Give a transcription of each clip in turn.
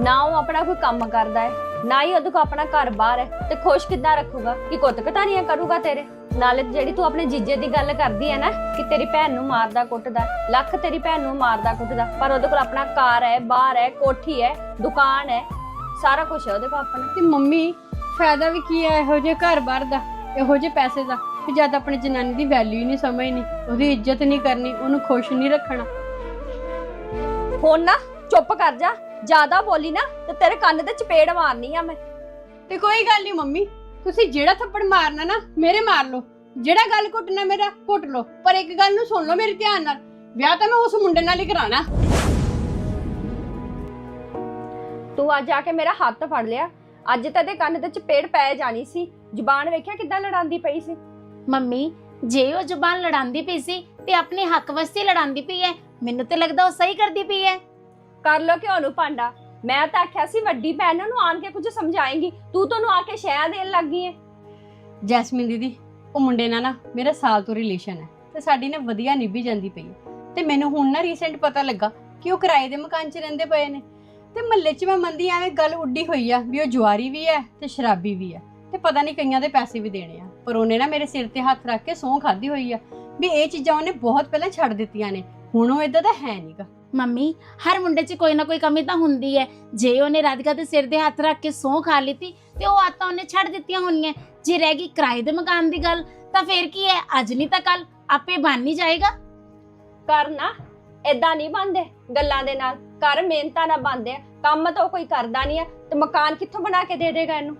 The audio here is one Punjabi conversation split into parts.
ਨਾ ਉਹ ਆਪਣਾ ਕੋਈ ਕੰਮ ਕਰਦਾ ਹੈ ਨਾ ਹੀ ਉਹਦੇ ਕੋ ਆਪਣਾ ਘਰ-ਬਾਰ ਹੈ। ਤੇ ਖੁਸ਼ ਕਿੱਦਾਂ ਰੱਖੂਗਾ ਕਿ ਕੁੱਤ ਕਟਾਰੀਆਂ ਕਰੂਗਾ ਤੇਰੇ? ਨਾਲੇ ਜਿਹੜੀ ਤੂੰ ਆਪਣੇ ਜੀਜੇ ਦੀ ਗੱਲ ਕਰਦੀ ਹੈ ਨਾ ਕਿ ਤੇਰੀ ਭੈਣ ਨੂੰ ਮਾਰਦਾ ਕੁੱਟਦਾ ਲੱਖ ਤੇਰੀ ਭੈਣ ਨੂੰ ਮਾਰਦਾ ਕੁੱਟਦਾ ਪਰ ਉਹਦੇ ਕੋਲ ਆਪਣਾ ਕਾਰ ਹੈ ਬਾਰ ਹੈ ਕੋਠੀ ਹੈ ਦੁਕਾਨ ਹੈ ਸਾਰਾ ਕੁਝ ਹੈ ਉਹਦੇ ਕੋਲ ਆਪਣਾ। ਤੇ ਮੰਮੀ ਫਾਇਦਾ ਵੀ ਕੀ ਹੈ ਇਹੋ ਜਿਹੇ ਘਰ-ਬਾਰ ਦਾ ਇਹੋ ਜਿਹੇ ਪੈਸੇ ਦਾ? ਕਿ ਜਦ ਆਪਣੀ ਜਨਾਨੀ ਦੀ ਵੈਲਿਊ ਹੀ ਨਹੀਂ ਸਮਝਣੀ ਉਹਦੀ ਇੱਜ਼ਤ ਨਹੀਂ ਕਰਨੀ ਉਹਨੂੰ ਖੁਸ਼ ਨਹੀਂ ਰੱਖਣਾ। ਹੁਣ ਨਾ ਚੁੱਪ ਕਰ ਜਾ ਜ਼ਿਆਦਾ ਬੋਲੀ ਨਾ ਤੇ ਤੇਰੇ ਕੰਨ ਤੇ ਚਪੇੜ ਮਾਰਨੀ ਆ ਮੈਂ। ਤੇ ਕੋਈ ਗੱਲ ਨਹੀਂ ਮੰਮੀ ਤੁਸੀਂ ਜਿਹੜਾ ਥੱਪੜ ਮਾਰਨਾ ਨਾ ਮੇਰੇ ਮਾਰ ਲਓ। ਜਿਹੜਾ ਗੱਲ ਕੁੱਟਣਾ ਮੇਰਾ ਕੁੱਟ ਲਓ। ਪਰ ਇੱਕ ਗੱਲ ਨੂੰ ਸੁਣ ਲਓ ਮੇਰੇ ਧਿਆਨ ਨਾਲ। ਵਿਆਹ ਤਾਂ ਮੈਂ ਉਸ ਮੁੰਡੇ ਨਾਲ ਹੀ ਕਰਾਣਾ ਤੂੰ ਅੱਜ ਆ ਕੇ ਮੇਰਾ ਹੱਥ ਫੜ ਲਿਆ। ਅੱਜ ਤਾਂ ਦੇ ਕੰਨ ਤੇ ਚਪੇੜ ਪੈ ਜਾਣੀ ਸੀ। ਜ਼ੁਬਾਨ ਵੇਖਿਆ ਕਿੱਦਾਂ ਲੜਾਂਦੀ ਪਈ ਸੀ? ਮੰਮੀ ਜੇ ਉਹ ਜ਼ੁਬਾਨ ਲੜਾਉਂਦੀ ਪਈ ਸੀ ਤੇ ਆਪਣੇ ਹੱਕ ਵਾਸਤੇ ਲੜਾਉਂਦੀ ਪਈ ਹੈ ਮੈਨੂੰ ਤੇ ਲੱਗਦਾ ਉਹ ਸਹੀ ਕਰਦੀ ਪਈ ਹੈ ਕਰ ਲੋ ਕਿ ਉਹਨੂੰ ਭਾਂਡਾ। ਮੈਂ ਤਾਂ ਆਖਿਆ ਸੀ, ਵੱਡੀ ਭੈਣ ਨੂੰ ਆਣ ਕੇ ਕੁਝ ਸਮਝਾਏਂਗੀ। ਤੂੰ ਤੁਹਾਨੂੰ ਆ ਕੇ ਸ਼ਹਿ ਦੇਣ ਲੱਗੀ ਏ। ਜੈਸਮੀਨ ਦੀਦੀ, ਉਹ ਮੁੰਡੇ ਨਾਲ ਨਾ ਮੇਰਾ ਸਾਲ ਤੋਂ ਰਿਲੇਸ਼ਨ ਹੈ ਤੇ ਸਾਡੀ ਨਾ ਵਧੀਆ ਨਿਭੀ ਜਾਂਦੀ ਪਈ ਹੈ। ਤੇ ਮੈਨੂੰ ਹੁਣ ਨਾ ਰੀਸੈਂਟ ਪਤਾ ਲੱਗਾ ਕਿ ਉਹ ਕਿਰਾਏ ਦੇ ਮਕਾਨ 'ਚ ਰਹਿੰਦੇ ਪਏ ਨੇ। ਤੇ ਮਹੱਲੇ 'ਚ ਮੈਂ ਮੰਦੀ ਐਵੇਂ ਗੱਲ ਉੱਡੀ ਹੋਈ ਆ ਵੀ ਉਹ ਜੁਆਰੀ ਵੀ ਹੈ ਤੇ ਸ਼ਰਾਬੀ ਵੀ ਹੈ। ਤੇ ਪਤਾ ਨਹੀਂ ਕਈਆਂ ਦੇ ਪੈਸੇ ਵੀ ਦੇਣੇ ਆ। ਪਰ ਉਹਨੇ ਨਾ ਮੇਰੇ ਸਿਰ ਤੇ ਹੱਥ ਰੱਖ ਕੇ ਸਹੁੰ ਖਾਦੀ ਹੋਈ ਆ ਵੀ ਇਹ ਚੀਜ਼ਾਂ ਉਹਨੇ ਬਹੁਤ ਪਹਿਲਾਂ ਛੱਡ ਦਿੱਤੀਆਂ ਨੇ। ਹੁਣ ਉਹ ਇਦਾਂ ਦਾ ਹੈ ਨਹੀਂਗਾ ਮੰਮੀ ਹਰ ਮੁੰਡੇ 'ਚ ਕੋਈ ਨਾ ਕੋਈ ਕਮੀ ਤਾਂ ਹੁੰਦੀ ਹੈ ਜੇ ਉਹਨੇ ਰਾਧਿਕਾ ਦੇ ਸਿਰ ਦੇ ਹੱਥ ਰੱਖ ਕੇ ਸਹੁੰ ਖਾ ਲਿੱਤੀ ਤੇ ਉਹ ਆਤਾਂ ਉਹਨੇ ਛੱਡ ਦਿੱਤੀਆਂ ਹੋਣੀਆਂ। ਜੇ ਰਹਿ ਗਈ ਕਿਰਾਏ ਦੇ ਮਕਾਨ ਦੀ ਗੱਲ ਤਾਂ ਫੇਰ ਕੀ ਹੈ ਅੱਜ ਨਹੀਂ ਤਾਂ ਕੱਲ ਆਪੇ ਬਣ ਹੀ ਜਾਏਗਾ। ਕਰ ਨਾ ਏਦਾਂ ਨਹੀਂ ਬੰਦੇ ਗੱਲਾਂ ਦੇ ਨਾਲ। ਕਰ ਮਿਹਨਤਾਂ ਨਾਲ ਬੰਦੇ ਕੰਮ ਤਾਂ ਕੋਈ ਕਰਦਾ ਨਹੀਂ ਆ ਤੇ ਮਕਾਨ ਕਿੱਥੋਂ ਬਣਾ ਕੇ ਦੇ ਦੇਗਾ ਇਹਨੂੰ?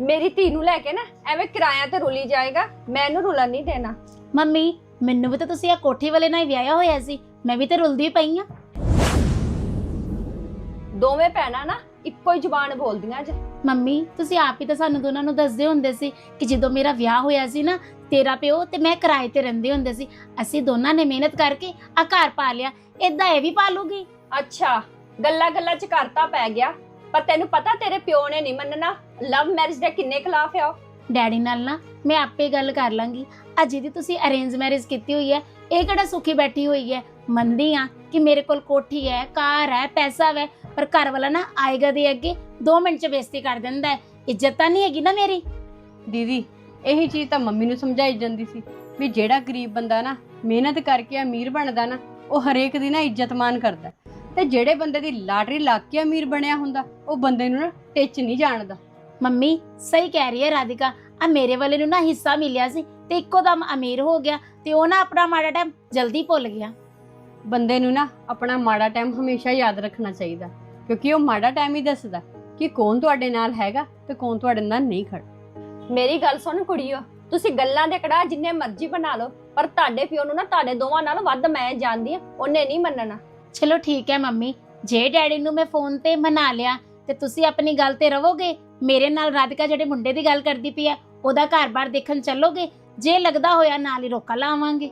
ਮੇਰੀ ਧੀ ਨੂੰ ਲੈ ਕੇ ਨਾ ਐਵੇਂ ਕਿਰਾਇਆ ਤੇ ਰੁਲੀ ਜਾਏਗਾ। ਮੈਂ ਇਹਨੂੰ ਰੁਲਣ ਨਹੀਂ ਦੇਣਾ। ਮੰਮੀ ਮੈਨੂੰ ਵੀ ਤਾਂ ਤੁਸੀਂ ਆ ਕੋਠੀ ਵਾਲੇ ਨਾਲ ਹੀ ਵਿਆਹਿਆ ਹੋਇਆ ਸੀ। ਮੈਂ ਵੀ ਤੇ ਰੁਲਦੀ ਪਈ ਆ। ਦੋਵੇਂ ਭੈਣਾਂ ਨਾ ਇੱਕੋ ਹੀ ਜ਼ੁਬਾਨ ਬੋਲਦੀਆਂ ਜੇ। ਮੰਮੀ ਤੁਸੀਂ ਆਪ ਹੀ ਤਾਂ ਸਾਨੂੰ ਦੋਨਾਂ ਨੂੰ ਦੱਸਦੇ ਹੁੰਦੇ ਸੀ ਕਿ ਜਦੋਂ ਮੇਰਾ ਵਿਆਹ ਹੋਇਆ ਸੀ ਨਾ ਤੇਰਾ ਪਿਓ ਤੇ ਮੈਂ ਕਿਰਾਏ ਤੇ ਰਹਿੰਦੇ ਹੁੰਦੇ ਸੀ। ਅਸੀਂ ਦੋਨਾਂ ਨੇ ਮਿਹਨਤ ਕਰਕੇ ਆ ਘਰ ਪਾ ਲਿਆ। ਇਦਾਂ ਇਹ ਵੀ ਪਾਲੂਗੀ। ਅੱਛਾ ਗੱਲਾਂ ਗੱਲਾਂ ਚ ਕਰਤਾ ਪੈ ਗਿਆ। ਪਰ ਤੈਨੂੰ ਪਤਾ ਤੇਰੇ ਪਿਓ ਨੇ ਨਹੀਂ ਮੰਨਣਾ ਲਵ ਮੈਰਿਜ ਦੇ ਕਿੰਨੇ ਖਿਲਾਫ ਆ ਉਹ। ਡੈਡੀ ਨਾਲ ਨਾ ਮੈਂ ਆਪੇ ਗੱਲ ਕਰ ਲਾਂਗੀ। ਅੱਜ ਜਿਹਦੀ ਤੁਸੀਂ ਅਰੇਂਜ ਮੈਰਿਜ ਕੀਤੀ ਹੋਈ ਹੈ। ਇਹ ਕਿਹੜਾ ਸੁਖੀ ਬੈਠੀ ਹੋਈ ਹੈ? ਮੰਨਦੀ ਆ ਕਿ ਮੇਰੇ ਕੋਲ ਕੋਠੀ ਹੈ ਕਾਰ ਹੈ ਪੈਸਾ ਹੈ। ਪਰ ਘਰ ਵਾਲਾ ਨਾ ਆਏਗਾ ਦੇ ਅੱਗੇ 2 ਮਿੰਟ ਚ ਬੇਇੱਜ਼ਤੀ ਕਰ ਦਿੰਦਾ ਹੈ। ਇੱਜ਼ਤ ਤਾਂ ਨਹੀਂ ਹੈਗੀ ਨਾ ਮੇਰੀ। ਦੀਦੀ ਇਹੀ ਚੀਜ਼ ਤਾਂ ਮੰਮੀ ਨੂੰ ਸਮਝਾਈ ਜਾਂਦੀ ਸੀ ਵੀ ਜਿਹੜਾ ਗਰੀਬ ਬੰਦਾ ਨਾ ਮਿਹਨਤ ਕਰਕੇ ਅਮੀਰ ਬਣਦਾ ਨਾ ਉਹ ਹਰੇਕ ਦੀ ਨਾ ਇੱਜ਼ਤ ਮਾਨ ਕਰਦਾ ਤੇ ਜਿਹੜੇ ਬੰਦੇ ਦੀ ਲਾਟਰੀ ਲੱਗ ਕੇ ਅਮੀਰ ਬਣਿਆ ਹੁੰਦਾ ਉਹ ਬੰਦੇ ਨੂੰ ਨਾ ਟਿੱਚ ਨਹੀਂ ਜਾਣਦਾ। ਮੰਮੀ ਸਹੀ ਕਹਿ ਰਹੀ ਹੈ ਰਾਧਿਕਾ। ਆ ਮੇਰੇ ਵਾਲੇ ਨੂੰ ਨਾ ਹਿੱਸਾ ਮਿਲਿਆ ਸੀ ਤੇ ਇੱਕੋ ਦਮ ਅਮੀਰ ਹੋ ਗਿਆ ਤੇ ਉਹ ਨਾ ਆਪਣਾ ਮਾੜਾ ਟਾਈਮ ਜਲਦੀ ਭੁੱਲ ਗਿਆ। ਬੰਦੇ ਨੂੰ ਨਾ ਆਪਣਾ ਮਾੜਾ ਟਾਈਮ ਹਮੇਸ਼ਾ ਯਾਦ ਰੱਖਣਾ ਚਾਹੀਦਾ। ਕਿਉਂਕਿ ਉਹ ਮਾੜਾ ਟਾਈਮ ਹੀ ਦੱਸਦਾ ਕਿ ਕੌਣ ਤੁਹਾਡੇ ਨਾਲ ਹੈਗਾ ਤੇ ਕੌਣ ਤੁਹਾਡੇ ਨਾਲ ਨਹੀਂ ਖੜਾ ਮੇਰੀ ਗੱਲ ਸੁਣ ਕੁੜੀਓ ਤੁਸੀਂ ਗੱਲਾਂ ਦੇ ਕੜਾ ਜਿੰਨੇ ਮਰਜ਼ੀ ਬਣਾ ਲਓ ਪਰ ਤੁਹਾਡੇ ਪਿਓ ਨੂੰ ਨਾ ਤੁਹਾਡੇ ਦੋਵਾਂ ਨਾਲ ਵੱਧ ਮੈਂ ਜਾਣਦੀ ਆ ਉਹਨੇ ਨਹੀਂ ਮੰਨਣਾ। ਚਲੋ ਠੀਕ ਹੈ ਮੰਮੀ ਜੇ ਡੈਡੀ ਨੂੰ ਮੈਂ ਫੋਨ ਤੇ ਮਨਾ ਲਿਆ ਤੇ ਤੁਸੀਂ ਆਪਣੀ ਗੱਲ ਤੇ ਰਹੋਗੇ ਮੇਰੇ ਨਾਲ ਰਾਧਿਕਾ ਜਿਹੜੇ ਮੁੰਡੇ ਦੀ ਗੱਲ ਕਰਦੀ ਪਈ ਹੈ ਉਹਦਾ ਘਰ-ਬਾਰ ਦੇਖਣ ਚੱਲੋਗੇ? ਜੇ ਲੱਗਦਾ ਹੋਇਆ ਨਾਲ ਹੀ ਰੋਕਾ ਲਾਵਾਂਗੇ।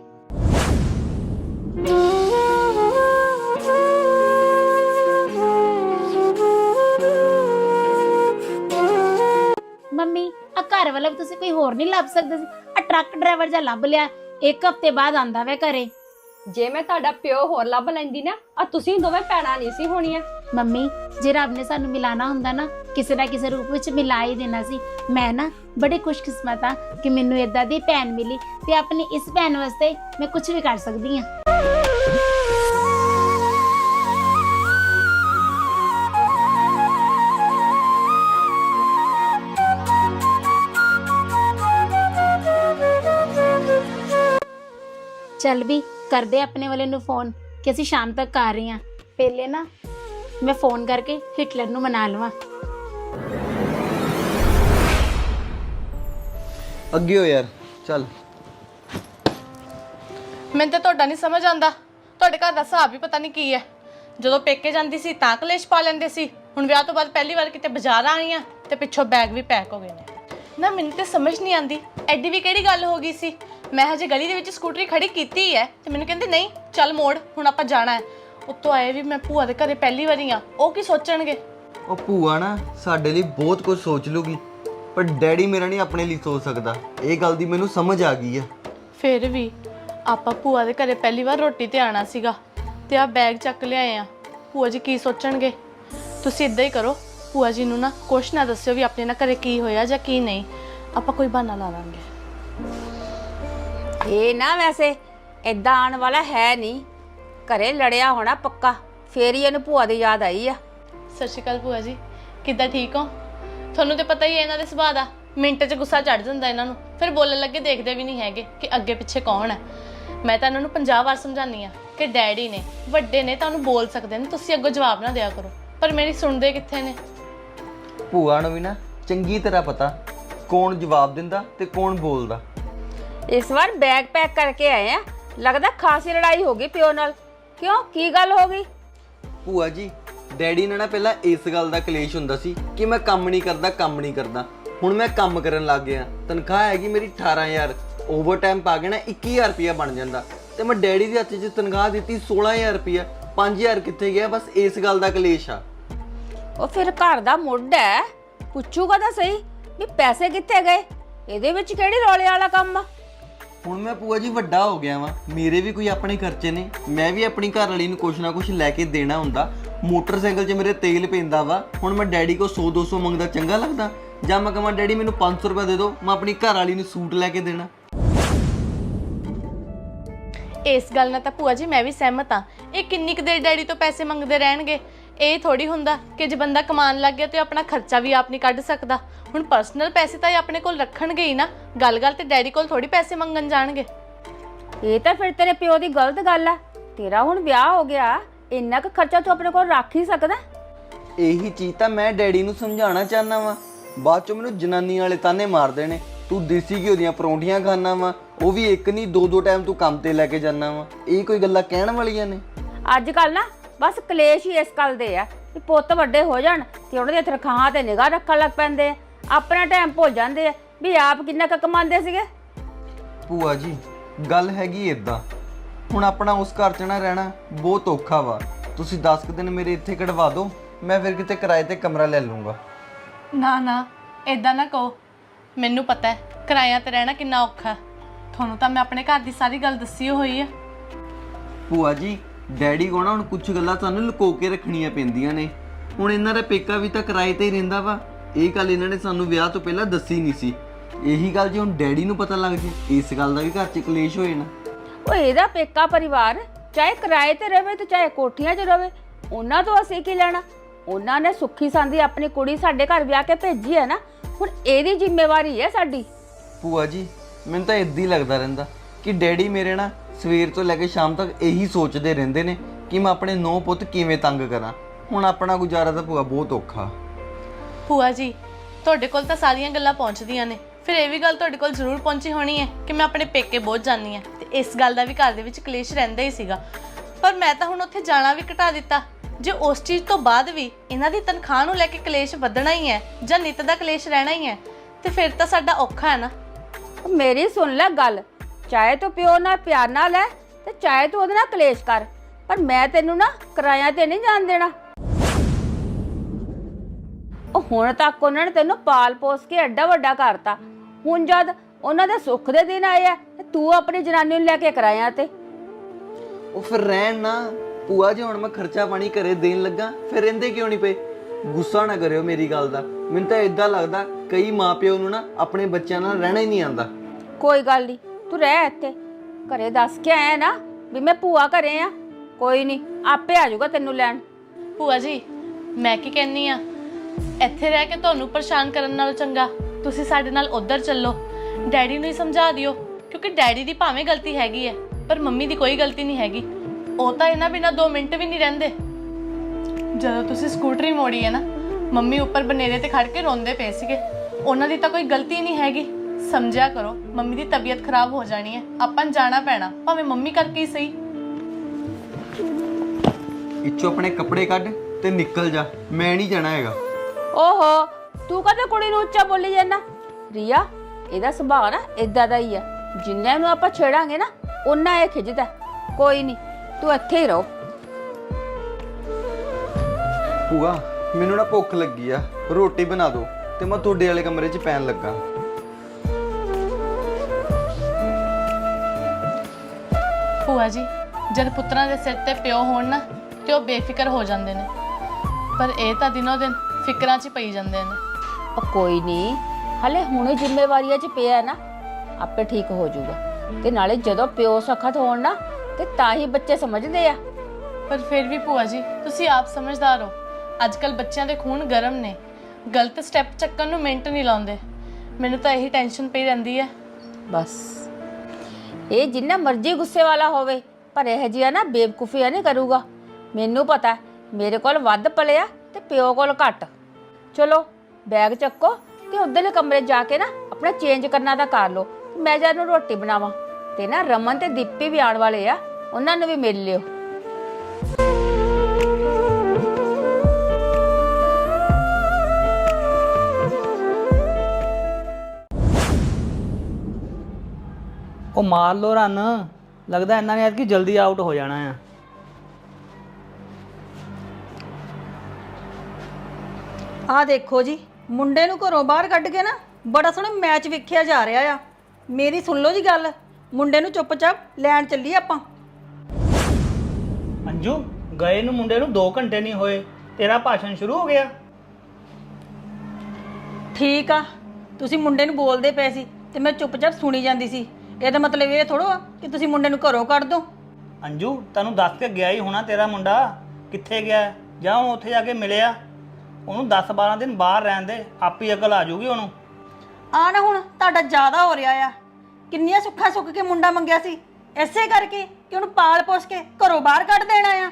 ਮੰਮੀ ਆ ਘਰ ਵਾਲਾ ਵੀ ਤੁਸੀਂ ਕੋਈ ਹੋਰ ਨਹੀਂ ਲੱਭ ਸਕਦੇ ਸੀ। ਆ ਟਰੱਕ ਡਰਾਈਵਰ ਜਾਂ ਲੱਭ ਲਿਆ ਇੱਕ ਹਫ਼ਤੇ ਬਾਅਦ ਆਂਦਾ ਵੇ ਘਰੇ। ਜੇ ਮੈਂ ਤੁਹਾਡਾ ਪਿਓ ਹੋਰ ਲੱਭ ਲੈਂਦੀ ਨਾ ਆ ਤੁਸੀਂ ਦੋਵੇਂ ਭੈਣਾਂ ਨਹੀਂ ਸੀ ਹੋਣੀਆਂ। ਮੰਮੀ ਜੇ ਰੱਬ ਨੇ ਸਾਨੂੰ ਮਿਲਾਣਾ ਹੁੰਦਾ ਨਾ ਕਿਸੇ ਨਾ ਕਿਸੇ ਰੂਪ ਵਿੱਚ ਮਿਲਾ ਹੀ ਦੇਣਾ ਸੀ। ਮੈਂ ਨਾ ਬੜੀ ਖੁਸ਼ਕਿਸਮਤ ਆ ਕਿ ਮੈਨੂੰ ਇਦਾਂ ਦੀ ਭੈਣ ਮਿਲੀ ਤੇ ਆਪਣੀ ਇਸ ਭੈਣ ਵਾਸਤੇ ਮੈਂ ਕੁਝ ਵੀ ਕਰ ਸਕਦੀ ਹਾਂ ਚੱਲ ਵੀ ਕਰਦੇ ਆਪਣੇ ਵਾਲੇ ਨੂੰ ਫੋਨ ਕਿ ਅਸੀਂ ਸ਼ਾਮ ਤੱਕ ਆ ਰਹੇ ਹਾਂ। ਪਹਿਲੇ ਨਾ ਮੈਂ ਫੋਨ ਕਰਕੇ ਹਿਟਲਰ ਨੂੰ ਮਨਾ ਲਵਾਂ। ਅੱਗੇ ਹੋ ਯਾਰ ਚੱਲ। ਮੈਨੂੰ ਤਾਂ ਤੁਹਾਡਾ ਨਹੀਂ ਸਮਝ ਆਉਂਦਾ। ਤੁਹਾਡੇ ਘਰ ਦਾ ਹਿਸਾਬ ਵੀ ਪਤਾ ਨਹੀਂ ਕੀ ਹੈ। ਜਦੋਂ ਪੇਕੇ ਜਾਂਦੀ ਸੀ ਤਾਂ ਕਲੇਸ਼ ਪਾ ਲੈਂਦੇ ਸੀ। ਹੁਣ ਵਿਆਹ ਤੋਂ ਬਾਅਦ ਪਹਿਲੀ ਵਾਰ ਕਿਤੇ ਬਾਜ਼ਾਰ ਆਈ ਆ ਤੇ ਪਿੱਛੋਂ ਬੈਗ ਵੀ ਪੈਕ ਹੋ ਗਏ ਨੇ। ਨਾ ਮੈਨੂੰ ਤੇ ਸਮਝ ਨਹੀਂ ਆਂਦੀ ਐਡੀ ਵੀ ਕਿਹੜੀ ਗੱਲ ਹੋ ਗਈ ਸੀ? ਮੈਂ ਹਜੇ ਗਲੀ ਦੇ ਵਿੱਚ ਸਕੂਟਰੀ ਖੜੀ ਕੀਤੀ ਹੈ ਤੇ ਮੈਨੂੰ ਕਹਿੰਦੇ ਨਹੀਂ ਚੱਲ ਮੋੜ ਹੁਣ ਆਪਾਂ ਜਾਣਾ ਹੈ। ਉੱਤੋਂ ਆਏ ਵੀ ਮੈਂ ਭੂਆ ਦੇ ਘਰੇ ਪਹਿਲੀ ਵਾਰੀ ਆ ਉਹ ਕੀ ਸੋਚਣਗੇ? ਉਹ ਭੂਆ ਨਾ ਸਾਡੇ ਲਈ ਬਹੁਤ ਕੁਝ ਸੋਚ ਲੂਗੀ ਪਰ ਡੈਡੀ ਮੇਰਾ ਨਹੀਂ ਆਪਣੇ ਲਈ ਸੋਚ ਸਕਦਾ। ਇਹ ਗੱਲ ਦੀ ਮੈਨੂੰ ਸਮਝ ਆ ਗਈ ਹੈ। ਫਿਰ ਵੀ ਆਪਾਂ ਭੂਆ ਦੇ ਘਰੇ ਪਹਿਲੀ ਵਾਰ ਰੋਟੀ ਤੇ ਆਣਾ ਸੀਗਾ ਤੇ ਆ ਬੈਗ ਚੱਕ ਲਿਆਏ ਆ। ਭੂਆ ਜੀ ਕੀ ਸੋਚਣਗੇ? ਤੁਸੀਂ ਇਦਾਂ ਹੀ ਕਰੋ ਭੂਆ ਜੀ ਨੂੰ ਨਾ ਕੁਛ ਨਾ ਦੱਸਿਓ ਵੀ ਆਪਣੇ ਨਾਲ ਘਰੇ ਕੀ ਹੋਇਆ ਜਾਂ ਕੀ ਨਹੀਂ। ਆਪਾਂ ਕੋਈ ਬਹਾਨਾ ਲਾ ਲਾਂਗੇ। ਇਹ ਨਾ ਵੈਸੇ ਇਦਾਂ ਆਉਣ ਵਾਲਾ ਹੈ ਨਹੀਂ। ਘਰੇ ਲੜਿਆ ਹੋਣਾ ਪੱਕਾ ਫੇਰ ਹੀ ਇਹਨੂੰ ਭੂਆ ਦੀ ਯਾਦ ਆਈ ਆ। ਸਤਿ ਸ਼੍ਰੀ ਅਕਾਲ ਭੂਆ ਜੀ ਕਿੱਦਾਂ ਠੀਕ ਹੋ? ਤੁਹਾਨੂੰ ਤੇ ਪਤਾ ਹੀ ਹੈ ਇਹਨਾਂ ਦੇ ਸੁਭਾਅ ਦਾ ਮਿੰਟ 'ਚ ਗੁੱਸਾ ਚੜ ਜਾਂਦਾ ਇਹਨਾਂ ਨੂੰ। ਫਿਰ ਬੋਲਣ ਲੱਗੇ ਦੇਖਦੇ ਵੀ ਨਹੀਂ ਹੈਗੇ ਕਿ ਅੱਗੇ ਪਿੱਛੇ ਕੌਣ ਹੈ। ਮੈਂ ਤਾਂ ਇਹਨਾਂ ਨੂੰ 50 ਵਾਰ ਸਮਝਾਨੀ ਆ ਕਿ ਡੈਡੀ ਨੇ ਵੱਡੇ ਨੇ ਤੁਹਾਨੂੰ ਬੋਲ ਸਕਦੇ ਨੇ ਤੁਸੀਂ ਅੱਗੋਂ ਜਵਾਬ ਨਾ ਦਿਆ ਕਰੋ। ਪਰ ਮੇਰੀ ਸੁਣਦੇ ਕਿੱਥੇ ਨੇ? ਭੂਆ ਨੂੰ ਵੀ ਨਾ ਚੰਗੀ ਤਰ੍ਹਾਂ ਪਤਾ ਕੌਣ ਜਵਾਬ ਦਿੰਦਾ ਤੇ ਕੌਣ ਬੋਲਦਾ। ਇਸ ਵਾਰ ਬੈਗ ਪੈਕ ਕਰਕੇ ਆਏ ਆ। ਲੱਗਦਾ ਖਾਸੀ ਲੜਾਈ ਹੋ ਗਈ ਪਿਓ ਨਾਲ। ਕਿਉਂ? ਕੀ ਗੱਲ ਹੋ ਗਈ? ਭੂਆ ਜੀ ਡੈਡੀ ਨਾਲ ਨਾ ਪਹਿਲਾਂ ਇਸ ਗੱਲ ਦਾ ਕਲੇਸ਼ ਹੁੰਦਾ ਸੀ ਕਿ ਮੈਂ ਕੰਮ ਨਹੀਂ ਕਰਦਾ ਕੰਮ ਨਹੀਂ ਕਰਦਾ। ਹੁਣ ਮੈਂ ਕੰਮ ਕਰਨ ਲੱਗ ਗਿਆ। ਤਨਖਾਹ ਹੈਗੀ ਮੇਰੀ 18000 ਓਵਰਟਾਈਮ ਪਾ ਕੇ ਨਾ 21000 ਰੁਪਇਆ ਬਣ ਜਾਂਦਾ। ਤੇ ਮੈਂ ਡੈਡੀ ਦੇ ਹੱਥ 'ਚ ਤਨਖਾਹ ਦਿੱਤੀ 16000 ਰੁਪਇਆ। 5000 ਕਿੱਥੇ ਗਿਆ? ਬਸ ਇਸ ਗੱਲ ਦਾ ਕਲੇਸ਼ ਆ। ਉਹ ਫਿਰ ਘਰ ਦਾ ਮੁੱਢ ਹੈ। ਪੁੱਛੂਗਾ ਤਾਂ ਸਹੀ ਵੀ ਪੈਸੇ ਕਿੱਥੇ ਗਏ? ਇਹਦੇ ਵਿੱਚ ਕਿਹੜੀ ਰੌਲੇ ਵਾਲਾ ਕੰਮ ਆ? ਹੁਣ ਮੈਂ ਭੂਆ ਜੀ ਵੱਡਾ ਹੋ ਗਿਆ ਵਾਂ। ਮੇਰੇ ਵੀ ਕੋਈ ਆਪਣੇ ਖਰਚੇ ਨੇ। ਮੈਂ ਵੀ ਆਪਣੀ ਘਰ ਵਾਲੀ ਨੂੰ ਕੁਛ ਨਾ ਕੁਛ ਲੈ ਕੇ ਦੇਣਾ ਹੁੰਦਾ। ਮੋਟਰਸਾਈਕਲ 'ਚ ਮੇਰੇ ਤੇਲ ਪੈਂਦਾ ਵਾ। ਹੁਣ ਮੈਂ ਡੈਡੀ ਕੋ 100 200 ਮੰਗਦਾ ਚੰਗਾ ਲੱਗਦਾ। ਜਾਂ ਮੈਂ ਕਹਾਂ, ਡੈਡੀ, ਮੈਨੂੰ 500 ਰੁਪਏ ਦੇ ਦਿਓ। ਮੈਂ ਆਪਣੀ ਘਰ ਵਾਲੀ ਨੂੰ ਸੂਟ ਲੈ ਕੇ ਦੇਣਾ। ਇਸ ਗੱਲ ਨਾਲ ਤਾਂ ਭੂਆ ਜੀ ਮੈਂ ਵੀ ਸਹਿਮਤ ਆ ਇਹ ਕਿੰਨੀ ਕੁ ਦੇਰ ਡੈਡੀ ਤੋਂ ਪੈਸੇ ਮੰਗਦੇ ਰਹਿਣਗੇ? ਇਹ ਥੋੜੀ ਹੁੰਦਾ ਕਿ ਜੇ ਬੰਦਾ ਕਮਾਉਣ ਲੱਗ ਗਿਆ ਤੇ ਉਹ ਆਪਣਾ ਖਰਚਾ ਵੀ ਆਪ ਨਹੀਂ ਕੱਢ ਸਕਦਾ। ਹੁਣ ਪਰਸਨਲ ਪੈਸੇ ਤਾਂ ਇਹ ਆਪਣੇ ਕੋਲ ਰੱਖਣਗੇ ਹੀ ਨਾ। ਗੱਲ-ਗੱਲ ਤੇ ਡੈਡੀ ਕੋਲ ਥੋੜੀ ਪੈਸੇ ਮੰਗਣ ਜਾਣਗੇ। ਇਹ ਤਾਂ ਫਿਰ ਤੇਰੇ ਪਿਓ ਦੀ ਗਲਤ ਗੱਲ ਆ। ਤੇਰਾ ਹੁਣ ਵਿਆਹ ਹੋ ਗਿਆ। ਇੰਨਾ ਕੁ ਖਰਚਾ ਤੂੰ ਆਪਣੇ ਕੋਲ ਰੱਖ ਹੀ ਸਕਦਾ। ਇਹੀ ਚੀਜ਼ ਤਾਂ ਮੈਂ ਡੈਡੀ ਨੂੰ ਸਮਝਾਉਣਾ ਚਾਹਨਾ ਵਾਂ। ਬਾਅਦ ਚ ਮੈਨੂੰ ਜਨਾਨੀ ਵਾਲੇ ਤਾਨੇ ਮਾਰਦੇ ਨੇ। ਤੂੰ ਦੇਸੀ ਘਿਓ ਦੀਆਂ ਪਰੌਂਠੀਆਂ ਖਾਣਾ ਵਾ। ਉਹ ਵੀ ਇੱਕ ਨਹੀਂ ਦੋ ਦੋ ਟਾਈਮ ਤੂੰ ਕੰਮ ਤੇ ਲੈ ਕੇ ਜਾਣਾ ਵਾ। ਇਹ ਕੋਈ ਗੱਲਾਂ ਕਹਿਣ ਵਾਲੀਆਂ ਨੇ? ਅੱਜ ਕੱਲ ਨਾ ਬਸ ਕਲੇਸ਼ ਹੀ ਇਸ ਗੱਲ ਦੇ ਆ ਕਿ ਪੁੱਤ ਵੱਡੇ ਹੋ ਜਾਣ ਤੇ ਉਹਨਾਂ ਦੀਆਂ ਤਨਖਾਹਾਂ ਤੇ ਨਿਗਾਹ ਰੱਖਣ ਲੱਗ ਪੈਂਦੇ ਆ। ਆਪਣਾ ਟਾਈਮ ਭੁੱਲ ਜਾਂਦੇ ਆ ਵੀ ਆਪ ਕਿੰਨਾ ਕੁ ਕਮਾਉਂਦੇ ਸੀਗੇ। ਭੂਆ ਜੀ ਗੱਲ ਹੈਗੀ ਏਦਾਂ। ਹੁਣ ਆਪਣਾ ਉਸ ਘਰ 'ਚ ਨਾ ਰਹਿਣਾ ਬਹੁਤ ਔਖਾ ਵਾ। ਤੁਸੀਂ 10 ਕੁ ਦਿਨ ਮੇਰੇ ਇੱਥੇ ਕਢਵਾ ਦਿਓ ਮੈਂ ਫਿਰ ਕਿਤੇ ਕਿਰਾਏ ਤੇ ਕਮਰਾ ਲੈ ਲੂੰਗਾ ਨਾ ਨਾ ਇਦਾਂ ਨਾ ਕਹੋ। ਮੈਨੂੰ ਪਤਾ ਹੈ ਕਿਰਾਇਆ ਤੇ ਰਹਿਣਾ ਕਿੰਨਾ ਔਖਾ। ਤੁਹਾਨੂੰ ਤਾਂ ਮੈਂ ਆਪਣੇ ਘਰ ਦੀ ਸਾਰੀ ਗੱਲ ਦੱਸੀ ਹੋਈ ਹੈ ਭੂਆ ਜੀ ਡੈਡੀ ਨਾ ਹੁਣ ਕੁਝ ਗੱਲਾਂ ਤੁਹਾਨੂੰ ਲੁਕੋ ਕੇ ਰੱਖਣੀਆਂ ਪੈਂਦੀਆਂ ਨੇ। ਹੁਣ ਇਹਨਾਂ ਦਾ ਪੇਕਾ ਵੀ ਤਾਂ ਕਿਰਾਏ ਤੇ ਹੀ ਰਹਿੰਦਾ ਵਾ। ਇਹ ਗੱਲ ਇਹਨਾਂ ਨੇ ਸਾਨੂੰ ਵਿਆਹ ਤੋਂ ਪਹਿਲਾਂ ਦੱਸੀ ਨਹੀਂ ਸੀ। ਇਹੀ ਗੱਲ ਜੇ ਹੁਣ ਡੈਡੀ ਨੂੰ ਪਤਾ ਲੱਗ ਜੇ ਇਸ ਗੱਲ ਦਾ ਵੀ ਘਰ 'ਚ ਕਲੇਸ਼ ਹੋਏ ਨਾ। ਉਹ ਇਹਦਾ ਪੇਕਾ ਪਰਿਵਾਰ ਚਾਹੇ ਕਿਰਾਏ ਤੇ ਰਵੇ ਤੇ ਚਾਹੇ ਕੋਠੀਆਂ 'ਚ ਰਵੇ ਉਹਨਾਂ ਤੋਂ ਅਸੀਂ ਕੀ ਲੈਣਾ? ਉਹਨਾਂ ਨੇ ਸੁੱਖੀ ਸੰਦੀ ਆਪਣੀ ਕੁੜੀ ਸਾਡੇ ਘਰ ਵਿਆਹ ਕੇ ਭੇਜੀ ਹੈ ਨਾ ਹੁਣ ਇਹਦੀ ਜ਼ਿੰਮੇਵਾਰੀ ਹੈ ਸਾਡੀ। ਭੂਆ ਜੀ ਮੈਨੂੰ ਤਾਂ ਇਦਾਂ ਹੀ ਲੱਗਦਾ ਰਹਿੰਦਾ ਕਿ ਡੈਡੀ ਮੇਰੇ ਨਾ ਸਵੇਰ ਤੋਂ ਲੈ ਕੇ ਸ਼ਾਮ ਤੱਕ ਇਹੀ ਸੋਚਦੇ ਰਹਿੰਦੇ ਨੇ ਕਿ ਮੈਂ ਆਪਣੇ ਨੌ ਪੁੱਤ ਕਿਵੇਂ ਤੰਗ ਕਰਾਂ। ਹੁਣ ਆਪਣਾ ਗੁਜ਼ਾਰਾ ਤਾਂ ਭੂਆ ਬਹੁਤ ਔਖਾ। ਭੂਆ ਜੀ ਤੁਹਾਡੇ ਕੋਲ ਤਾਂ ਸਾਰੀਆਂ ਗੱਲਾਂ ਪਹੁੰਚਦੀਆਂ ਨੇ। ਫਿਰ ਇਹ ਵੀ ਗੱਲ ਤੁਹਾਡੇ ਕੋਲ ਜ਼ਰੂਰ ਪਹੁੰਚੀ ਹੋਣੀ ਹੈ ਕਿ ਮੈਂ ਆਪਣੇ ਪੇਕੇ ਬਹੁਤ ਜਾਂਦੀ ਹਾਂ। ਤੇ ਇਸ ਗੱਲ ਦਾ ਵੀ ਘਰ ਦੇ ਵਿੱਚ ਕਲੇਸ਼ ਰਹਿੰਦਾ ਹੀ ਸੀਗਾ। ਪਰ ਮੈਂ ਤਾਂ ਹੁਣ ਉੱਥੇ ਜਾਣਾ ਵੀ ਘਟਾ ਦਿੱਤਾ। ਜੇ ਉਸ ਚੀਜ਼ ਤੋਂ ਬਾਅਦ ਵੀ ਇਹਨਾਂ ਦੀ ਤਨਖਾਹ ਨੂੰ ਲੈ ਕੇ ਕਲੇਸ਼ ਵਧਣਾ ਹੀ ਹੈ ਜਾਂ ਨਿੱਤ ਦਾ ਕਲੇਸ਼ ਰਹਿਣਾ ਹੀ ਹੈ ਤੇ ਫਿਰ ਤਾਂ ਸਾਡਾ ਔਖਾ ਹੈ ਨਾ। ਮੇਰੀ ਸੁਣ ਲੈ ਗੱਲ। ਚਾਹੇ ਤੂੰ ਪਿਓ ਨਾਲ ਪਿਆਰ ਨਾਲ ਹੈ ਤੇ ਚਾਹੇ ਤੂੰ ਉਹਦੇ ਨਾਲ ਕਲੇਸ਼ ਕਰ ਪਰ ਮੈਂ ਤੈਨੂੰ ਨਾ ਕਿਰਾਇਆ ਤੇ ਨਹੀਂ ਜਾਣ ਦੇਣਾ। ਉਹ ਹੁਣ ਤੱਕ ਉਹਨਾਂ ਨੇ ਤੈਨੂੰ ਪਾਲ ਪੋਸ ਕੇ ਐਡਾ ਵੱਡਾ ਕਰਤਾ। ਹੁਣ ਜਦ ਉਹਨਾਂ ਦੇ ਸੁੱਖ ਦੇ ਦਿਨ ਆਏ ਆ ਤੇ ਤੂੰ ਆਪਣੀ ਜਨਾਨੀ ਨੂੰ ਲੈ ਕੇ ਕਿਰਾਇਆ ਤੇ। ਉਹ ਫਿਰ ਰਹਿਣ ਨਾ। ਭੂਆ ਜੀ ਹੁਣ ਮੈਂ ਖਰਚਾ ਪਾਣੀ ਘਰੇ ਦੇਣ ਲੱਗਾ ਫਿਰ ਰਹਿੰਦੇ ਕਿਉਂ ਨਹੀਂ ਪਏ? ਗੁੱਸਾ ਨਾ ਕਰਿਓ ਮੇਰੀ ਗੱਲ ਦਾ। ਮੈਨੂੰ ਤਾਂ ਇਦਾਂ ਲੱਗਦਾ ਕਈ ਮਾਪਿਓ ਨੂੰ ਨਾ ਆਪਣੇ ਬੱਚਿਆਂ ਨਾਲ ਰਹਿਣਾ ਹੀ ਨਹੀਂ ਆਂਦਾ ਕੋਈ ਗੱਲ ਨਹੀਂ। ਤੂੰ ਰਹਿ ਇੱਥੇ। ਘਰੇ ਦੱਸ ਕੇ ਆਇਆ ਨਾ ਵੀ ਮੈਂ ਭੂਆ ਘਰੇ ਆ। ਕੋਈ ਨਹੀਂ ਆਪੇ ਆ ਜਾਊਗਾ ਤੈਨੂੰ ਲੈਣ। ਭੂਆ ਜੀ, ਮੈਂ ਕੀ ਕਹਿੰਨੀ ਆ? ਇੱਥੇ ਰਹਿ ਕੇ ਤੁਹਾਨੂੰ ਪਰੇਸ਼ਾਨ ਕਰਨ ਨਾਲੋਂ ਚੰਗਾ। ਤੁਸੀਂ ਸਾਡੇ ਨਾਲ ਉੱਧਰ ਚੱਲੋ। ਡੈਡੀ ਨੂੰ ਹੀ ਸਮਝਾ ਦਿਓ, ਕਿਉਂਕਿ ਡੈਡੀ ਦੀ ਭਾਵੇਂ ਗਲਤੀ ਹੈਗੀ ਹੈ ਪਰ ਮੰਮੀ ਦੀ ਕੋਈ ਗਲਤੀ ਨਹੀਂ ਹੈਗੀ। ਉਹ ਤਾਂ ਇਹਨਾਂ ਬਿਨਾ 2 ਮਿੰਟ ਵੀ ਨਹੀਂ ਰਹਿੰਦੇ। ਜਦੋਂ ਤੁਸੀਂ ਸਕੂਟਰੀ ਮੋੜੀ ਹੈ ਨਾ, ਮੰਮੀ ਉੱਪਰ ਬਨੇਰੇ ਤੇ ਖੜ ਕੇ ਰੋਂਦੇ ਪਏ ਸੀਗੇ। ਉਹਨਾਂ ਦੀ ਤਾਂ ਕੋਈ ਗਲਤੀ ਨਹੀਂ ਹੈਗੀ। ਸਮਝਿਆ ਕਰੋ ਮੰਮੀ ਦੀ ਤਬੀਅਤ ਖਰਾਬ ਹੋ ਜਾਣੀ ਹੈ। ਆਪਾਂ ਨੂੰ ਜਾਣਾ ਪੈਣਾ। ਭਾਵੇਂ ਮੰਮੀ ਕਰਕੇ ਹੀ ਸਹੀ। ਇੱਥੋਂ ਆਪਣੇ ਕੱਪੜੇ ਕੱਢ ਤੇ ਨਿਕਲ ਜਾ। ਮੈਂ ਨਹੀਂ ਜਾਣਾ ਹੈਗਾ। ਓਹੋ ਤੂੰ ਕਦੇ ਕੁੜੀ ਨੂੰ ਉੱਚਾ ਬੋਲੀ ਜਾਂਦਾ? ਰੀਆ ਇਹਦਾ ਸੁਭਾਅ ਨਾ ਇਦਾਂ ਦਾ ਹੀ ਆ। ਜਿੰਨਾ ਨੂੰ ਆਪਾਂ ਛੇੜਾਂਗੇ ਨਾ ਉਹਨਾਂ ਇਹ ਖਿੱਚਦਾ ਕੋਈ ਨਹੀਂ ਤੂੰ ਇੱਥੇ ਹੀ ਰਹੋ। ਭੂਆ ਮੈਨੂੰ ਨਾ ਭੁੱਖ ਲੱਗੀ ਆ। ਰੋਟੀ ਬਣਾ ਦਿਓ ਤੇ ਮੈਂ ਤੁਹਾਡੇ ਵਾਲੇ ਕਮਰੇ 'ਚ ਪੈਣ ਲੱਗਾ। ਭੂਆ ਜੀ ਜਦ ਪੁੱਤਰਾਂ ਦੇ ਸਿਰ ਤੇ ਪਿਓ ਹੋਣ ਨਾ ਤੇ ਉਹ ਬੇਫਿਕਰ ਹੋ ਜਾਂਦੇ ਨੇ। ਪਰ ਇਹ ਤਾਂ ਦਿਨੋ ਦਿਨ ਫਿਕਰਾਂ 'ਚ ਹੀ ਪਈ ਜਾਂਦੇ ਨੇ। ਉਹ ਕੋਈ ਨਹੀਂ ਹਲੇ ਹੁਣੇ ਜ਼ਿੰਮੇਵਾਰੀਆਂ 'ਚ ਪਿਆ ਨਾ ਆਪੇ ਠੀਕ ਹੋ ਜਾਊਗਾ। ਤੇ ਨਾਲੇ ਜਦੋਂ ਪਿਓ ਸਖਤ ਹੋਣ ਨਾ ਤੇ ਤਾਂ ਹੀ ਬੱਚੇ ਸਮਝਦੇ ਆ। ਪਰ ਫਿਰ ਵੀ ਭੂਆ ਜੀ ਤੁਸੀਂ ਆਪ ਸਮਝਦਾਰ ਹੋ। ਅੱਜ ਕੱਲ ਬੱਚਿਆਂ ਦੇ ਖੂਨ ਗਰਮ ਨੇ। ਗਲਤ ਸਟੈਪ ਚੱਕਣ ਨੂੰ ਮਿੰਟ ਨਹੀਂ ਲਾਉਂਦੇ। ਮੈਨੂੰ ਤਾਂ ਇਹੀ ਟੈਨਸ਼ਨ ਪਈ ਰਹਿੰਦੀ ਹੈ। ਬਸ। ਇਹ ਜਿੰਨਾ ਮਰਜ਼ੀ ਗੁੱਸੇ ਵਾਲਾ ਹੋਵੇ, ਪਰ ਇਹ ਜਿਹਾ ਨਾ ਬੇਵਕੂਫੀਆਂ ਨਹੀਂ ਕਰੂਗਾ। ਮੈਨੂੰ ਪਤਾ ਮੇਰੇ ਕੋਲ ਵੱਧ ਪਲਿਆ ਤੇ ਪਿਓ ਕੋਲ ਘੱਟ। ਚਲੋ, ਬੈਗ ਚੱਕੋ ਤੇ ਉਧਰਲੇ ਕਮਰੇ ਜਾ ਕੇ ਨਾ ਆਪਣਾ ਚੇਂਜ ਕਰਨਾ ਦਾ ਕਰ ਲਓ। ਮੈਂ ਜਾ ਨੂੰ ਰੋਟੀ ਬਣਾਵਾਂ। ਤੇ ਨਾ ਰਮਨ ਤੇ ਦੀਪੀ ਵੀ ਆਉਣ ਵਾਲੇ ਆ, ਉਹਨਾਂ ਨੂੰ ਵੀ ਮਿਲ ਲਿਓ। ਉਹ ਮਾਰ ਲੋ ਰਨ ਲੱਗਦਾ ਇਹਨਾਂ ਨੇ ਐਤਕੀ ਜਲਦੀ ਆਊਟ ਹੋ ਜਾਣਾ ਆ। ਆ ਦੇਖੋ ਜੀ ਮੁੰਡੇ ਨੂੰ ਘਰੋਂ ਬਾਹਰ ਕੱਢ ਕੇ ਨਾ ਬੜਾ ਸੋਹਣਾ ਮੈਚ ਵੇਖਿਆ ਜਾ ਰਿਹਾ ਆ। ਮੇਰੀ ਸੁਣ ਲਓ ਜੀ ਗੱਲ ਮੁੰਡੇ ਨੂੰ ਚੁੱਪਚਾਪ ਲੈਣ ਚੱਲੀ ਆਪਾਂ। ਅੰਜੂ ਗਏ ਨੂੰ ਮੁੰਡੇ ਨੂੰ 2 ਘੰਟੇ ਨਹੀਂ ਹੋਏ ਤੇਰਾ ਭਾਸ਼ਣ ਸ਼ੁਰੂ ਹੋ ਗਿਆ। ਠੀਕ ਆ ਤੁਸੀਂ ਮੁੰਡੇ ਨੂੰ ਬੋਲਦੇ ਪਏ ਸੀ ਤੇ ਮੈਂ ਚੁੱਪਚਾਪ ਸੁਣੀ ਜਾਂਦੀ ਸੀ। ਇਹਦਾ ਮਤਲਬ ਇਹ ਥੋੜੋ ਆ ਕਿ ਤੁਸੀਂ ਮੁੰਡੇ ਨੂੰ ਘਰੋਂ ਕੱਢ ਦੋ। ਅੰਜੂ ਤੈਨੂੰ ਦੱਸ ਕੇ ਗਿਆ ਹੀ ਹੋਣਾ ਤੇਰਾ ਮੁੰਡਾ। ਕਿੱਥੇ ਗਿਆ? ਜਾਂ ਉਹ ਉੱਥੇ ਜਾ ਕੇ ਮਿਲਿਆ? ਉਹਨੂੰ 10 12 ਦਿਨ ਬਾਹਰ ਰਹਿਣ ਦੇ। ਆਪੀ ਅਕਲ ਆ ਜਾਊਗੀ ਉਹਨੂੰ। ਆ ਨਾ ਹੁਣ ਤੁਹਾਡਾ ਜ਼ਿਆਦਾ ਹੋ ਰਿਹਾ ਆ। ਕਿੰਨੀਆਂ ਸੁੱਖਾਂ ਸੁੱਖ ਕੇ ਮੁੰਡਾ ਮੰਗਿਆ ਸੀ। ਐਸੇ ਕਰਕੇ ਕਿ ਉਹਨੂੰ ਪਾਲ ਪੋਸ ਕੇ ਘਰੋਂ ਬਾਹਰ ਕੱਢ ਦੇਣਾ ਆ।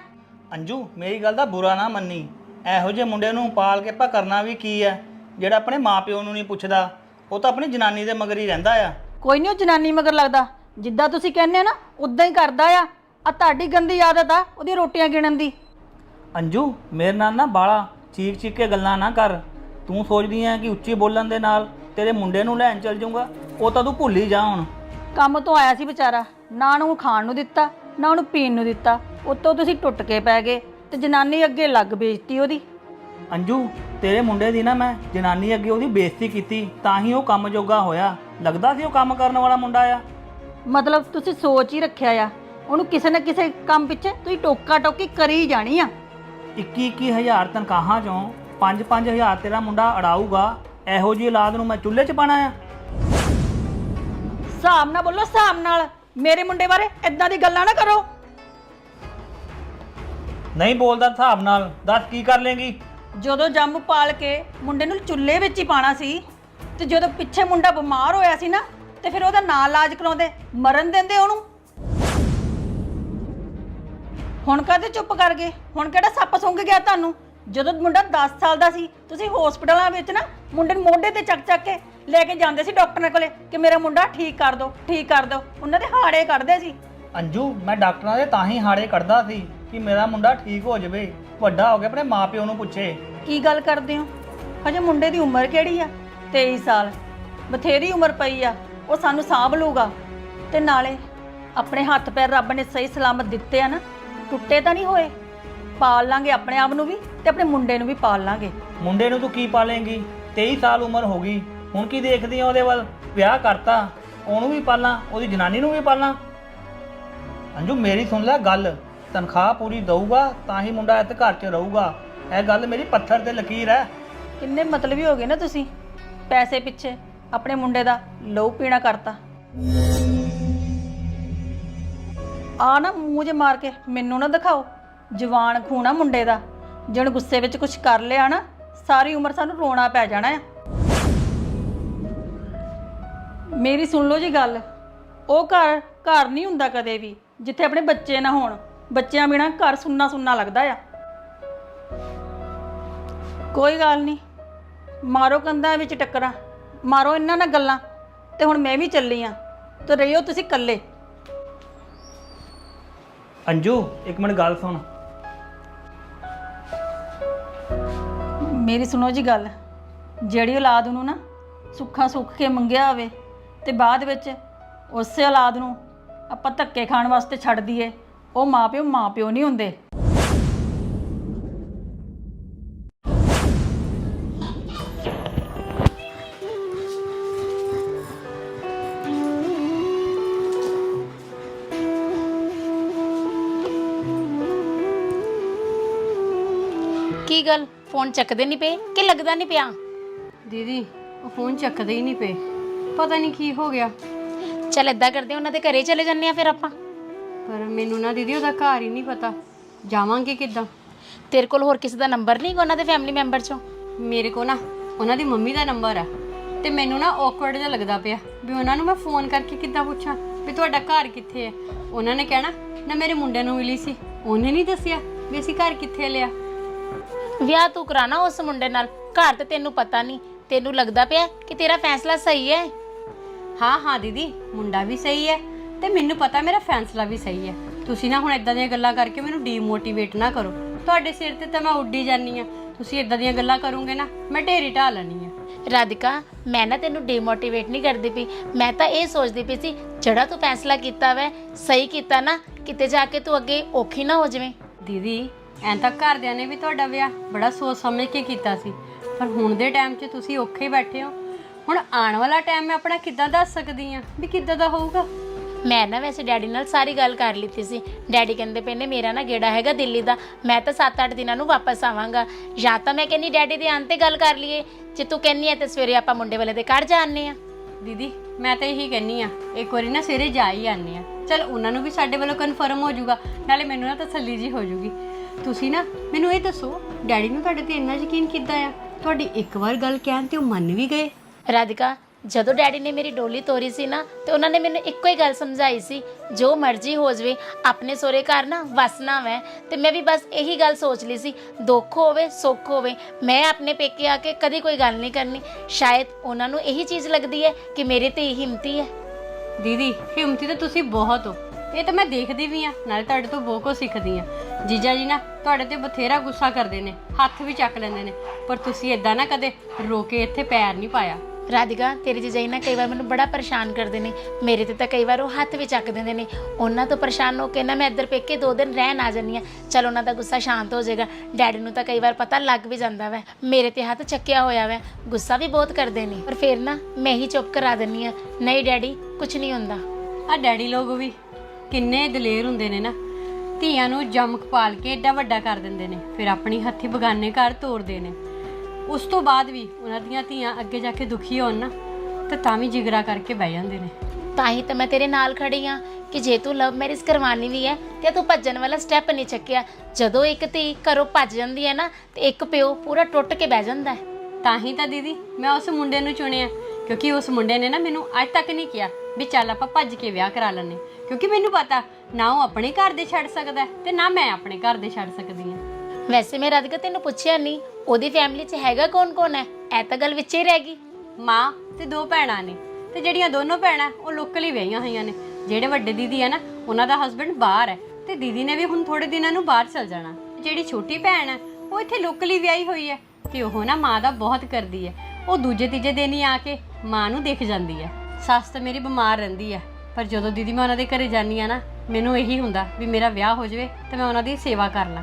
ਅੰਜੂ ਮੇਰੀ ਗੱਲ ਦਾ ਬੁਰਾ ਨਾ ਮੰਨੀ। ਇਹੋ ਜਿਹੇ ਮੁੰਡੇ ਨੂੰ ਪਾਲ ਕੇ ਆਪਾਂ ਕਰਨਾ ਵੀ ਕੀ ਹੈ ਜਿਹੜਾ ਆਪਣੇ ਮਾਪਿਓ ਨੂੰ ਨਹੀਂ ਪੁੱਛਦਾ। ਉਹ ਤਾਂ ਆਪਣੀ ਜਨਾਨੀ ਦੇ ਮਗਰ ਹੀ ਰਹਿੰਦਾ ਆ। ਕੋਈ ਨਹੀਂ ਉਹ ਜਨਾਨੀ ਮਗਰ ਲੱਗਦਾ। ਜਿੱਦਾਂ ਤੁਸੀਂ ਕਹਿੰਦੇ ਹੋ ਨਾ ਉਦਾਂ ਹੀ ਕਰਦਾ ਆ। ਆ ਤੁਹਾਡੀ ਗੰਦੀ ਆਦਤ ਆ ਉਹਦੀ ਰੋਟੀਆਂ ਗਿਣਨ ਦੀ। ਅੰਜੂ ਮੇਰੇ ਨਾਲ ਨਾ ਬਾਲਾ ਚੀਕ ਚੀਕ ਕੇ ਗੱਲਾਂ ਨਾ ਕਰ। ਤੂੰ ਸੋਚਦੀ ਐ ਕਿ ਉੱਚੀ ਬੋਲਣ ਦੇ ਨਾਲ ਤੇਰੇ ਮੁੰਡੇ ਨੂੰ ਲੈਣ ਚੱਲ ਜਾਊਗਾ। ਉਹ ਤਾਂ ਤੂੰ ਭੁੱਲ ਹੀ ਜਾ ਹੁਣ। ਕੰਮ ਤੋਂ ਆਇਆ ਸੀ ਵਿਚਾਰਾ। ਨਾ ਉਹਨੂੰ ਖਾਣ ਨੂੰ ਦਿੱਤਾ ਨਾ ਉਹਨੂੰ ਪੀਣ ਨੂੰ ਦਿੱਤਾ। ਉੱਤੋਂ ਤੁਸੀਂ ਟੁੱਟ ਕੇ ਪੈ ਗਏ ਤੇ ਜਨਾਨੀ ਅੱਗੇ ਲੱਗ ਬੇਇੱਜ਼ਤੀ ਉਹਦੀ। ਅੰਜੂ ਤੇਰੇ ਮੁੰਡੇ ਦੀ ਨਾ ਮੈਂ ਜਨਾਨੀ ਅੱਗੇ ਉਹਦੀ ਬੇਇੱਜ਼ਤੀ ਕੀਤੀ ਤਾਂ ਹੀ ਉਹ ਕੰਮ ਜੋਗਾ ਹੋਇਆ। ਲੱਗਦਾ ਸੀ ਉਹ ਕੰਮ ਕਰਨ ਵਾਲਾ ਮੁੰਡਾ ਆ? ਮਤਲਬ ਤੁਸੀਂ ਸੋਚ ਹੀ ਰੱਖਿਆ ਆ। ਉਹਨੂੰ ਕਿਸੇ ਨਾ ਕਿਸੇ ਕੰਮ ਪਿੱਛੇ ਤੁਸੀਂ ਟੋਕਾ ਟੋਕੀ ਕਰੀ ਜਾਣੀ ਆ। 21 ਹਜ਼ਾਰ ਤਨਖਾਹਾਂ ਚੋਂ 5-5000 ਤੇਰਾ ਮੁੰਡਾ ਅੜਾਊਗਾ ਇਹੋ ਜਿਹੀ ਔਲਾਦ ਨੂੰ ਮੈਂ ਚੁੱਲ੍ਹੇ 'ਚ ਪਾਣਾ ਆ। ਹਿਸਾਬ ਨਾਲ ਬੋਲੋ ਹਿਸਾਬ ਨਾਲ। ਮੇਰੇ ਮੁੰਡੇ ਬਾਰੇ ਇਦਾਂ ਦੀ ਗੱਲਾਂ ਨਾ ਕਰੋ। ਨਹੀਂ ਬੋਲਦਾ ਹਿਸਾਬ ਨਾਲ ਦੱਸ ਕੀ ਕਰ ਲੇਗੀ? ਜਦੋਂ ਜੰਮ ਪਾਲ ਕੇ ਮੁੰਡੇ ਨੂੰ ਚੁੱਲ੍ਹੇ ਵਿੱਚ ਹੀ ਪਾਣਾ ਸੀ ਤੇ ਜਦੋਂ ਪਿੱਛੇ ਮੁੰਡਾ ਬਿਮਾਰ ਹੋਇਆ ਸੀ ਨਾ ਤੇ ਫਿਰ ਉਹਦਾ ਨਾਂ ਇਲਾਜ ਕਰਾਉਂਦੇ ਮਰਨ ਦਿੰਦੇ ਉਹਨੂੰ। ਹੁਣ ਕਾਹਦੇ ਚੁੱਪ ਕਰ ਗਏ? ਹੁਣ ਕਿਹੜਾ ਸੱਪ ਸੁੰਘ ਗਿਆ ਤੁਹਾਨੂੰ? ਜਦੋਂ ਮੁੰਡਾ 10 ਸਾਲ ਦਾ ਸੀ ਤੁਸੀਂ ਹਸਪਤਾਲਾਂ ਵਿੱਚ ਨਾ ਮੁੰਡੇ ਨੂੰ ਮੋਢੇ ਤੇ ਚੱਕ ਚੱਕ ਕੇ ਲੈ ਕੇ ਜਾਂਦੇ ਸੀ ਡਾਕਟਰਾਂ ਕੋਲੇ ਕਿ ਮੇਰਾ ਮੁੰਡਾ ਠੀਕ ਕਰ ਦਿਓ ਠੀਕ ਕਰ ਦਿਓ ਉਹਨਾਂ ਦੇ ਹਾੜੇ ਕੱਢਦੇ ਸੀ। ਅੰਜੂ ਮੈਂ ਡਾਕਟਰਾਂ ਦੇ ਤਾਂ ਹੀ ਹਾੜੇ ਕੱਢਦਾ ਸੀ ਕਿ ਮੇਰਾ ਮੁੰਡਾ ਠੀਕ ਹੋ ਜਾਵੇ। ਵੱਡਾ ਹੋ ਕੇ ਆਪਣੇ ਮਾਪਿਓ ਨੂੰ ਪੁੱਛੇ। ਕੀ ਗੱਲ ਕਰਦੇ ਹੋ? ਹਜੇ ਮੁੰਡੇ ਦੀ ਉਮਰ ਕਿਹੜੀ ਆ? 23 ਸਾਲ। ਬਥੇਰੀ ਉਮਰ ਪਈ ਆ ਉਹ ਸਾਨੂੰ ਸਾਂਭ ਲੂਗਾ ਤੇ ਨਾਲੇ ਆਪਣੇ ਹੱਥ ਪੈਰ ਰੱਬ ਨੇ ਸਹੀ ਸਲਾਮਤ ਦਿੱਤੇ ਆ ਨਾ ਟੁੱਟੇ ਤਾਂ ਨਹੀਂ ਹੋਏ? ਪਾਲ ਲਾਂਗੇ ਆਪਣੇ ਆਪ ਨੂੰ ਵੀ ਤੇ ਆਪਣੇ ਮੁੰਡੇ ਨੂੰ ਵੀ ਪਾਲ ਲਾਂਗੇ। ਮੁੰਡੇ ਨੂੰ ਤੂੰ ਕੀ ਪਾਲੇਂਗੀ? 23 ਸਾਲ ਉਮਰ ਹੋ ਗਈ ਹੁਣ ਕੀ ਦੇਖਦੀ ਆ ਉਹਦੇ ਵੱਲ? ਵਿਆਹ ਕਰਤਾ ਉਹਨੂੰ ਵੀ ਪਾਲਾਂ ਉਹਦੀ ਜਨਾਨੀ ਨੂੰ ਵੀ ਪਾਲਾਂ? ਅੰਜੂ ਮੇਰੀ ਸੁਣ ਲੈ ਗੱਲ। ਤਨਖਾਹ ਪੂਰੀ ਦਊਗਾ ਤਾਂ ਹੀ ਮੁੰਡਾ ਇੱਥੇ ਘਰ 'ਚ ਰਹੂਗਾ। ਇਹ ਗੱਲ ਮੇਰੀ ਪੱਥਰ ਤੇ ਲਕੀਰ ਹੈ। ਕਿੰਨੇ ਮਤਲਬੀ ਹੋ ਗਏ ਨਾ ਤੁਸੀਂ? ਪੈਸੇ ਪਿੱਛੇ ਆਪਣੇ ਮੁੰਡੇ ਦਾ ਲਹੂ ਪੀਣਾ ਕਰਤਾ। ਆ ਨਾ ਮੂੰਹ ਜੇ ਮਾਰ ਕੇ ਮੈਨੂੰ ਨਾ ਦਿਖਾਓ, ਜਵਾਨ ਖੂਨਾ ਮੁੰਡੇ ਦਾ। ਜਿਹਨ ਗੁੱਸੇ ਵਿੱਚ ਕੁਝ ਕਰ ਲਿਆ ਨਾ, ਸਾਰੀ ਉਮਰ ਸਾਨੂੰ ਰੋਣਾ ਪੈ ਜਾਣਾ ਆ। ਮੇਰੀ ਸੁਣ ਲਓ ਜੀ ਗੱਲ, ਉਹ ਘਰ ਘਰ ਨਹੀਂ ਹੁੰਦਾ ਕਦੇ ਵੀ, ਜਿੱਥੇ ਆਪਣੇ ਬੱਚੇ ਨਾ ਹੋਣ। ਬੱਚਿਆਂ ਬਿਨਾ ਘਰ ਸੁੰਨਾ ਸੁੰਨਾ ਲੱਗਦਾ ਆ। ਕੋਈ ਗੱਲ ਨਹੀਂ। ਮਾਰੋ ਕੰਧਾਂ ਵਿੱਚ ਟੱਕਰਾਂ ਮਾਰੋ ਇਹਨਾਂ ਨਾਲ ਗੱਲਾਂ ਤੇ ਹੁਣ ਮੈਂ ਵੀ ਚੱਲੀ ਆ ਤੇ ਰਹੀਓ ਤੁਸੀਂ ਇਕੱਲੇ। ਅੰਜੂ ਇੱਕ ਮਿੰਟ ਗੱਲ ਸੁਣ। ਮੇਰੀ ਸੁਣੋ ਜੀ ਗੱਲ ਜਿਹੜੀ ਔਲਾਦ ਨੂੰ ਨਾ ਸੁੱਖਾ ਸੁੱਖ ਕੇ ਮੰਗਿਆ ਹੋਵੇ ਤੇ ਬਾਅਦ ਵਿੱਚ ਉਸੇ ਔਲਾਦ ਨੂੰ ਆਪਾਂ ਧੱਕੇ ਖਾਣ ਵਾਸਤੇ ਛੱਡ ਦਈਏ ਉਹ ਮਾਪਿਓ ਮਾਪਿਓ ਨਹੀਂ ਹੁੰਦੇ। ਕੀ ਗੱਲ? ਫੋਨ ਚੱਕਦੇ ਨਹੀਂ ਪਏ ਕਿ ਲੱਗਦਾ ਨਹੀਂ ਪਿਆ? ਦੀਦੀ ਉਹ ਫੋਨ ਚੱਕਦੇ ਹੀ ਨਹੀਂ ਪਏ। ਪਤਾ ਨਹੀਂ ਕੀ ਹੋ ਗਿਆ। ਚੱਲ ਏਦਾਂ ਕਰਦੇ ਉਹਨਾਂ ਦੇ ਘਰੇ ਚਲੇ ਜੰਨੇ ਆ ਫਿਰ ਆਪਾਂ। ਪਰ ਮੈਨੂੰ ਨਾ ਦੀਦੀ ਉਹਦਾ ਘਰ ਹੀ ਨਹੀਂ ਪਤਾ। ਜਾਵਾਂਗੇ ਕਿੱਦਾਂ? ਤੇਰੇ ਕੋਲ ਹੋਰ ਕਿਸੇ ਦਾ ਨੰਬਰ ਨਹੀਂ ਉਹਨਾਂ ਦੇ ਫੈਮਿਲੀ ਮੈਂਬਰ ਚੋਂ? ਮੇਰੇ ਕੋ ਨਾ ਉਹਨਾਂ ਦੀ ਮੰਮੀ ਦਾ ਨੰਬਰ ਆ। ਤੇ ਮੈਨੂੰ ਨਾ ਔਕਵਰਡ ਜਿਹਾ ਲੱਗਦਾ ਪਿਆ ਵੀ ਉਹਨਾਂ ਨੂੰ ਮੈਂ ਫੋਨ ਕਰਕੇ ਕਿੱਦਾਂ ਪੁੱਛਾਂ ਵੀ ਤੁਹਾਡਾ ਘਰ ਕਿੱਥੇ ਹੈ ਉਹਨਾਂ ਨੇ ਕਹਿਣਾ ਨਾ ਮੇਰੇ ਮੁੰਡੇ ਨੂੰ ਮਿਲੀ ਸੀ। ਉਹਨੇ ਨਹੀਂ ਦੱਸਿਆ ਵੀ ਅਸੀਂ ਘਰ ਕਿੱਥੇ ਲਿਆ। ਵਿਆਹ ਤੂੰ ਕਰਾਣਾ ਉਸ ਮੁੰਡੇ ਨਾਲ ਘਰ ਤੇ ਤੈਨੂੰ ਪਤਾ ਨਹੀਂ ਤੈਨੂੰ ਲੱਗਦਾ ਪਿਆ ਕਿ ਤੇਰਾ ਫੈਸਲਾ ਸਹੀ ਹੈ? ਹਾਂ ਹਾਂ ਦੀਦੀ ਮੁੰਡਾ ਵੀ ਸਹੀ ਹੈ ਤੇ ਮੈਨੂੰ ਪਤਾ ਮੇਰਾ ਫੈਸਲਾ ਵੀ ਸਹੀ ਹੈ। ਤੁਸੀਂ ਨਾ ਹੁਣ ਇਦਾਂ ਦੀਆਂ ਗੱਲਾਂ ਕਰਕੇ ਮੈਨੂੰ ਡੀਮੋਟੀਵੇਟ ਨਾ ਕਰੋ। ਤੁਹਾਡੇ ਸਿਰ ਤੇ ਤਾਂ ਮੈਂ ਉੱਡੀ ਜਾਨੀ ਆ ਤੁਸੀਂ ਇਦਾਂ ਦੀਆਂ ਗੱਲਾਂ ਕਰੋਗੇ ਨਾ ਮੈਂ ਢੇਰੀ ਢਾ ਲੈਣੀ ਆ ਰਾਧਿਕਾ ਮੈਂ ਨਾ ਤੈਨੂੰ ਡੀਮੋਟੀਵੇਟ ਨਹੀਂ ਕਰਦੀ ਪਈ। ਮੈਂ ਤਾਂ ਇਹ ਸੋਚਦੀ ਪਈ ਸੀ ਜਿਹੜਾ ਤੂੰ ਫੈਸਲਾ ਕੀਤਾ ਵੈ ਸਹੀ ਕੀਤਾ ਨਾ ਕਿਤੇ ਜਾ ਕੇ ਤੂੰ ਅੱਗੇ ਔਖੀ ਨਾ ਹੋ ਜਾਵੇਂ। ਦੀਦੀ ਐਂ ਤਾਂ ਘਰਦਿਆਂ ਨੇ ਵੀ ਤੁਹਾਡਾ ਵਿਆਹ ਬੜਾ ਸੋਚ ਸਮਝ ਕੇ ਕੀਤਾ ਸੀ। ਪਰ ਹੁਣ ਦੇ ਟਾਈਮ 'ਚ ਤੁਸੀਂ ਔਖੇ ਹੀ ਬੈਠੇ ਹੋ। ਹੁਣ ਆਉਣ ਵਾਲਾ ਟਾਈਮ ਮੈਂ ਆਪਣਾ ਕਿੱਦਾਂ ਦੱਸ ਸਕਦੀ ਆ ਵੀ ਕਿੱਦਾਂ ਦਾ ਹੋਊਗਾ? ਮੈਂ ਨਾ ਵੈਸੇ ਡੈਡੀ ਨਾਲ ਸਾਰੀ ਗੱਲ ਕਰ ਲਈ ਸੀ। ਡੈਡੀ ਕਹਿੰਦੇ ਪਏ ਨੇ ਮੇਰਾ ਨਾ ਗੇੜਾ ਹੈਗਾ ਦਿੱਲੀ ਦਾ। ਮੈਂ ਤਾਂ 7-8 ਦਿਨਾਂ ਨੂੰ ਵਾਪਸ ਆਵਾਂਗਾ। ਜਾਂ ਤਾਂ ਮੈਂ ਕਹਿੰਨੀ ਡੈਡੀ ਦੇ ਆਉਣ ਤੇ ਗੱਲ ਕਰ ਲਈਏ। ਜੇ ਤੂੰ ਕਹਿੰਨੀ ਹੈ ਤੇ ਸਵੇਰੇ ਆਪਾਂ ਮੁੰਡੇ ਵਾਲੇ ਦੇ ਘਰ ਜਾਣੇ ਆ ਦੀਦੀ ਮੈਂ ਤਾਂ ਇਹੀ ਕਹਿੰਨੀ ਆ ਇੱਕ ਵਾਰੀ ਨਾ ਸਵੇਰੇ ਜਾ ਹੀ ਆਨੇ ਆ ਚਲ ਉਹਨਾਂ ਨੂੰ ਵੀ ਸਾਡੇ ਵੱਲੋਂ ਕਨਫਰਮ ਹੋ ਜਾਊਗਾ। ਨਾਲੇ ਮੈਨੂੰ ਨਾ ਤਸੱਲੀ ਜੀ ਹੋ ਜਾਊਗੀ। ਤੁਸੀਂ ਨਾ ਮੈਨੂੰ ਇਹ ਦੱਸੋ ਡੈਡੀ ਨੂੰ ਤੁਹਾਡੇ ਤੇ ਇੰਨਾ ਯਕੀਨ ਕਿੱਦਾਂ ਆ? ਤੁਹਾਡੀ ਇੱਕ ਵਾਰ ਗੱਲ ਕਹਿਣ ਤੇ ਉਹ ਮੰਨ ਵੀ ਗਏ। ਰਾਧਿਕਾ ਜਦੋਂ ਡੈਡੀ ਨੇ ਮੇਰੀ ਡੋਲੀ ਤੋਰੀ ਸੀ ਨਾ ਤੇ ਉਹਨਾਂ ਨੇ ਮੈਨੂੰ ਇੱਕੋ ਹੀ ਗੱਲ ਸਮਝਾਈ ਸੀ ਜੋ ਮਰਜ਼ੀ ਹੋ ਜਵੇ ਆਪਣੇ ਸੋਰੇ ਘਰ ਨਾ ਵਸਣਾ ਵੈ ਤੇ ਮੈਂ ਵੀ ਬਸ ਇਹੀ ਗੱਲ ਸੋਚ ਲਈ ਸੀ ਦੁੱਖ ਹੋਵੇ ਸੁੱਖ ਹੋਵੇ ਮੈਂ ਆਪਣੇ ਪੇਕੇ ਆ ਕੇ ਕਦੀ ਕੋਈ ਗੱਲ ਨਹੀਂ ਕਰਨੀ। ਸ਼ਾਇਦ ਉਹਨਾਂ ਨੂੰ ਇਹੀ ਚੀਜ਼ ਲੱਗਦੀ ਹੈ ਕਿ ਮੇਰੇ ਤੇ ਹੀ ਹਿੰਮਤੀ ਹੈ। ਦੀਦੀ ਹਿੰਮਤੀ ਤਾਂ ਤੁਸੀਂ ਬਹੁਤ ਹੋ। ਇਹ ਤਾਂ ਮੈਂ ਦੇਖਦੀ ਵੀ ਆ ਨਾਲੇ ਤੁਹਾਡੇ ਤੋਂ ਬਹੁਤ ਕੁਝ ਸਿੱਖਦੀ ਆ। ਜੀਜਾ ਜੀ ਨਾ ਤੁਹਾਡੇ ਤੇ ਬਥੇਰਾ ਗੁੱਸਾ ਕਰਦੇ ਨੇ ਹੱਥ ਵੀ ਚੱਕ ਲੈਂਦੇ ਨੇ ਪਰ ਤੁਸੀਂ ਇਦਾਂ ਨਾ ਕਦੇ ਰੋ ਕੇ ਇੱਥੇ ਪੈਰ ਨਹੀਂ ਪਾਇਆ। ਰਾਧਿਕਾ ਤੇਰੀ ਜਜਾਈ ਨਾ ਕਈ ਵਾਰ ਮੈਨੂੰ ਬੜਾ ਪਰੇਸ਼ਾਨ ਕਰਦੇ ਨੇ। ਮੇਰੇ ਤੇ ਤਾਂ ਕਈ ਵਾਰ ਉਹ ਹੱਥ ਵੀ ਚੱਕ ਦਿੰਦੇ ਨੇ। ਉਹਨਾਂ ਤੋਂ ਪਰੇਸ਼ਾਨ ਹੋ ਕੇ ਨਾ ਮੈਂ ਇੱਧਰ ਪੇਕੇ ਦੋ ਦਿਨ ਰਹਿਣ ਆ ਜਾਂਦੀ ਆ ਚਲ ਉਹਨਾਂ ਦਾ ਗੁੱਸਾ ਸ਼ਾਂਤ ਹੋ ਜਾਏਗਾ। ਡੈਡੀ ਨੂੰ ਤਾਂ ਕਈ ਵਾਰ ਪਤਾ ਲੱਗ ਵੀ ਜਾਂਦਾ ਵੈ। ਮੇਰੇ ਤੇ ਹੱਥ ਚੱਕਿਆ ਹੋਇਆ ਵੈ। ਗੁੱਸਾ ਵੀ ਬਹੁਤ ਕਰਦੇ ਨੇ। ਪਰ ਫਿਰ ਨਾ ਮੈਂ ਹੀ ਚੁੱਪ ਕਰਾ ਦਿੰਨੀ ਆ ਨਹੀਂ ਡੈਡੀ ਕੁਝ ਨਹੀਂ ਹੁੰਦਾ। ਆ ਡੈਡੀ ਲੋਕ ਵੀ ਕਿੰਨੇ ਦਲੇਰ ਹੁੰਦੇ ਨੇ ਨਾ। ਧੀਆਂ ਨੂੰ ਜਮਕ ਪਾਲ ਕੇ ਏਡਾ ਵੱਡਾ ਕਰ ਦਿੰਦੇ ਨੇ ਫਿਰ ਆਪਣੀ ਹੱਥੀ ਬਗਾਨੇ ਘਰ ਤੋਰਦੇ ਨੇ। ਉਸ ਤੋਂ ਬਾਅਦ ਵੀ ਉਹਨਾਂ ਦੀਆਂ ਧੀਆਂ ਅੱਗੇ ਜਾ ਕੇ ਦੁਖੀ ਹੋਣ ਨਾ ਤੇ ਤਾਂ ਵੀ ਜਿਗਰਾ ਕਰਕੇ ਬਹਿ ਜਾਂਦੇ ਨੇ। ਤਾਂ ਹੀ ਤਾਂ ਮੈਂ ਤੇਰੇ ਨਾਲ ਖੜੀ ਆ ਕਿ ਜੇ ਤੂੰ ਲਵ ਮੈਰਿਜ ਕਰਵਾਉਣੀ ਵੀ ਹੈ ਤੇ ਤੂੰ ਭੱਜਣ ਵਾਲਾ ਸਟੈਪ ਨਹੀਂ ਚੱਕਿਆ। ਜਦੋਂ ਇੱਕ ਧੀ ਘਰੋਂ ਭੱਜ ਜਾਂਦੀ ਹੈ ਨਾ ਤੇ ਇੱਕ ਪਿਓ ਪੂਰਾ ਟੁੱਟ ਕੇ ਬਹਿ ਜਾਂਦਾ ਹੈ। ਤਾਂ ਹੀ ਤਾਂ ਦੀਦੀ ਮੈਂ ਉਸ ਮੁੰਡੇ ਨੂੰ ਚੁਣਿਆ ਕਿਉਂਕਿ ਉਸ ਮੁੰਡੇ ਨੇ ਨਾ ਮੈਨੂੰ ਅੱਜ ਤੱਕ ਨਹੀਂ ਕਿਹਾ ਵੀ ਚੱਲ ਆਪਾਂ ਭੱਜ ਕੇ ਵਿਆਹ ਕਰਾ ਲੈਣੇ ਕਿਉਂਕਿ ਮੈਨੂੰ ਪਤਾ ਨਾ ਉਹ ਆਪਣੇ ਘਰ ਦੇ ਛੱਡ ਸਕਦਾ ਹੈ ਤੇ ਨਾ ਮੈਂ ਆਪਣੇ ਘਰ ਦੇ ਛੱਡ ਸਕਦੀ ਹਾਂ। ਵੈਸੇ ਮੈਂ ਰਾਧਿਕਾ ਤੈਨੂੰ ਪੁੱਛਿਆ ਨਹੀਂ ਉਹਦੀ ਫੈਮਿਲੀ 'ਚ ਹੈਗਾ ਕੌਣ-ਕੌਣ ਹੈ? ਐ ਤਾਂ ਗੱਲ ਵਿੱਚੇ ਹੀ ਰਹਿ ਗਈ। ਮਾਂ ਤੇ ਦੋ ਭੈਣਾਂ ਨੇ ਤੇ ਜਿਹੜੀਆਂ ਦੋਨੋਂ ਭੈਣਾਂ ਉਹ ਲੋਕਲ ਹੀ ਵਿਆਹੀਆਂ ਹੋਈਆਂ ਨੇ। ਜਿਹੜੇ ਵੱਡੇ ਦੀਦੀ ਆ ਨਾ ਉਹਨਾਂ ਦਾ ਹਸਬੰਡ ਬਾਹਰ ਹੈ ਤੇ ਦੀਦੀ ਨੇ ਵੀ ਹੁਣ ਥੋੜੇ ਦਿਨਾਂ ਨੂੰ ਬਾਹਰ ਚਲ ਜਾਣਾ। ਜਿਹੜੀ ਛੋਟੀ ਭੈਣ ਹੈ ਉਹ ਇੱਥੇ ਲੋਕਲ ਹੀ ਵਿਆਹੀ ਹੋਈ ਹੈ ਤੇ ਉਹ ਨਾ ਮਾਂ ਦਾ ਬਹੁਤ ਕਰਦੀ ਹੈ। ਉਹ ਦੂਜੇ ਤੀਜੇ ਦਿਨ ਹੀ ਆ ਕੇ ਮਾਂ ਨੂੰ ਦੇਖ ਜਾਂਦੀ ਹੈ। ਸੱਸ ਤਾਂ ਮੇਰੀ ਬਿਮਾਰ ਰਹਿੰਦੀ ਹੈ। ਪਰ ਜਦੋਂ ਦੀਦੀ ਮੈਂ ਉਹਨਾਂ ਦੇ ਘਰੇ ਜਾਂਦੀ ਆ ਨਾ ਮੈਨੂੰ ਇਹੀ ਹੁੰਦਾ ਵੀ ਮੇਰਾ ਵਿਆਹ ਹੋ ਜਾਵੇ ਤੇ ਮੈਂ ਉਹਨਾਂ ਦੀ ਸੇਵਾ ਕਰ ਲਾਂ।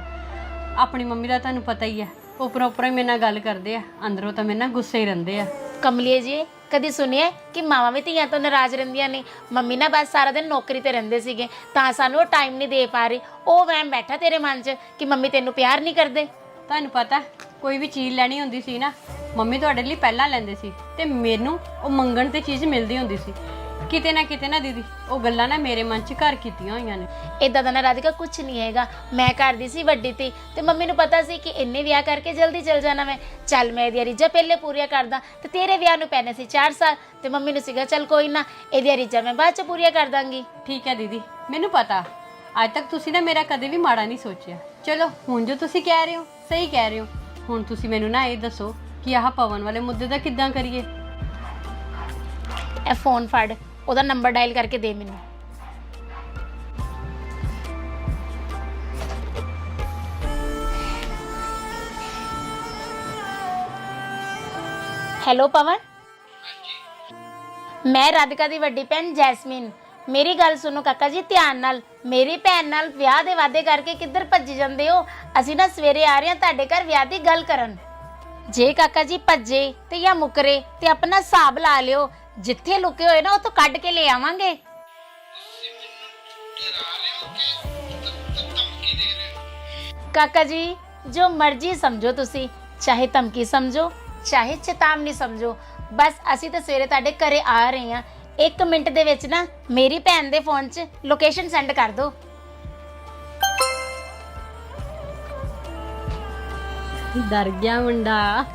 ਆਪਣੀ ਮੰਮੀ ਦਾ ਤੁਹਾਨੂੰ ਪਤਾ ਹੀ ਹੈ ਉੱਪਰੋਂ ਉੱਪਰੋਂ ਹੀ ਮੇਰੇ ਨਾਲ ਗੱਲ ਕਰਦੇ ਆ ਅੰਦਰੋਂ ਤਾਂ ਮੇਰੇ ਨਾਲ ਗੁੱਸੇ ਹੀ ਰਹਿੰਦੇ ਆ। ਕਮਲੀਏ ਜੀ ਕਦੀ ਸੁਣਿਆ ਕਿ ਮਾਵਾਂ ਵੀ ਧੀਆਂ ਤੋਂ ਨਾਰਾਜ਼ ਰਹਿੰਦੀਆਂ ਨੇ? ਮੰਮੀ ਨਾ ਬਸ ਸਾਰਾ ਦਿਨ ਨੌਕਰੀ ਤੇ ਰਹਿੰਦੇ ਸੀਗੇ ਤਾਂ ਸਾਨੂੰ ਉਹ ਟਾਈਮ ਨਹੀਂ ਦੇ ਪਾ ਰਹੀ। ਉਹ ਵਹਿਮ ਬੈਠਾ ਤੇਰੇ ਮਨ 'ਚ ਕਿ ਮੰਮੀ ਤੈਨੂੰ ਪਿਆਰ ਨਹੀਂ ਕਰਦੇ? ਤੁਹਾਨੂੰ ਪਤਾ ਕੋਈ ਵੀ ਚੀਜ਼ ਲੈਣੀ ਹੁੰਦੀ ਸੀ ਨਾ ਮੰਮੀ ਤੁਹਾਡੇ ਲਈ ਪਹਿਲਾਂ ਲੈਂਦੇ ਸੀ ਤੇ ਮੈਨੂੰ ਉਹ ਮੰਗਣ ਤੇ ਚੀਜ਼ ਮਿਲਦੀ ਹੁੰਦੀ ਸੀ। ਕਿਤੇ ਨਾ ਕਿਤੇ ਨਾ ਦੀਦੀ ਉਹ ਗੱਲਾਂ ਨਾ ਮੇਰੇ ਮਨ 'ਚ ਘਰ ਕੀਤੀਆਂ ਹੋਈਆਂ ਨੇ। ਇਦਾਂ ਦਾ ਨਾ ਰਾਧਿਕਾ ਕੁਝ ਨਹੀਂ ਹੈਗਾ। ਮੈਂ ਕਰਦੀ ਸੀ ਵੱਡੀ ਤੇ ਤੇ ਮੰਮੀ ਨੂੰ ਪਤਾ ਸੀ ਕਿ ਇੰਨੇ ਵਿਆਹ ਕਰਕੇ ਜਲਦੀ ਚਲ ਜਾਣਾ ਮੈਂ। ਚੱਲ ਮੈਂ ਇਹਦੀਆਂ ਰੀਝਾਂ ਪਹਿਲੇ ਪੂਰੀਆਂ ਕਰਦਾ ਤੇ ਤੇਰੇ ਵਿਆਹ ਨੂੰ ਪੈਣੇ ਸੀ 4 ਸਾਲ ਤੇ ਮੰਮੀ ਨੂੰ ਸੀਗਾ ਚੱਲ ਕੋਈ ਨਾ ਇਹਦੀਆਂ ਰੀਝਾਂ ਮੈਂ ਬਾਅਦ ਚ ਪੂਰੀਆਂ ਕਰ ਦਾਂਗੀ। ਠੀਕ ਹੈ ਦੀਦੀ ਮੈਨੂੰ ਪਤਾ। ਅੱਜ ਤੱਕ ਤੁਸੀਂ ਨਾ ਮੇਰਾ ਕਦੇ ਵੀ ਮਾੜਾ ਨਹੀਂ ਸੋਚਿਆ। ਚਲੋ ਹੁਣ ਜੋ ਤੁਸੀਂ ਕਹਿ ਰਹੇ ਹੋ ਸਹੀ ਕਹਿ ਰਹੇ ਹੋ। ਹੁਣ ਤੁਸੀਂ ਮੈਨੂੰ ਨਾ ਇਹ ਦੱਸੋ ਕਿ ਆਹ ਪਵਨ ਵਾਲੇ ਮੁੱਦੇ ਦਾ ਕਿੱਦਾਂ ਕਰੀਏ? ਇਹ ਫੋਨ ਫੜ। ਉਹਦਾ ਨੰਬਰ ਡਾਇਲ ਕਰਕੇ ਦੇ ਮੈਨੂੰ। ਹੈਲੋ ਪਵਨ? ਮੈਂ ਰਾਧਿਕਾ ਦੀ ਵੱਡੀ ਭੈਣ ਜੈਸਮੀਨ। ਮੇਰੀ ਗੱਲ ਸੁਣੋ ਕਾਕਾ ਜੀ ਧਿਆਨ ਨਾਲ। ਮੇਰੀ ਭੈਣ ਨਾਲ ਵਿਆਹ ਦੇ ਵਾਅਦੇ ਕਰਕੇ ਕਿੱਧਰ ਭੱਜ ਜਾਂਦੇ ਹੋ? ਅਸੀਂ ਨਾ ਸਵੇਰੇ ਆ ਰਹੇ ਹਾਂ ਤੁਹਾਡੇ ਘਰ ਵਿਆਹ ਦੀ ਗੱਲ ਕਰਨ। ਜੇ ਕਾਕਾ ਜੀ ਭੱਜੇ ਤੇ ਜਾਂ ਮੁਕਰੇ ਤੇ ਆਪਣਾ ਹਿਸਾਬ ਲਾ ਲਿਓ, ਜਿੱਥੇ ਲੁਕੇ ਹੋਏ ਨਾ ਉਹ ਤੋਂ ਕੱਢ ਕੇ ਲੈ ਆਵਾਂਗੇ। ਕਾਕਾ ਜੀ, ਜੋ ਮਰਜ਼ੀ ਸਮਝੋ ਤੁਸੀਂ, ਚਾਹੇ ਧਮਕੀ ਸਮਝੋ, ਚਾਹੇ ਚੇਤਾਵਨੀ ਸਮਝੋ, ਬਸ ਅਸੀਂ ਤਾਂ ਸਵੇਰੇ ਤੁਹਾਡੇ ਘਰੇ ਆ ਰਹੇ ਹਾਂ। 1 ਮਿੰਟ ਦੇ ਵਿੱਚ ਨਾ ਮੇਰੀ ਭੈਣ ਦੇ ਫੋਨ 'ਚ ਲੋਕੇਸ਼ਨ ਸੈਂਡ ਕਰ ਦਿਓ। ਡਰ ਗਿਆ ਮੁੰਡਾ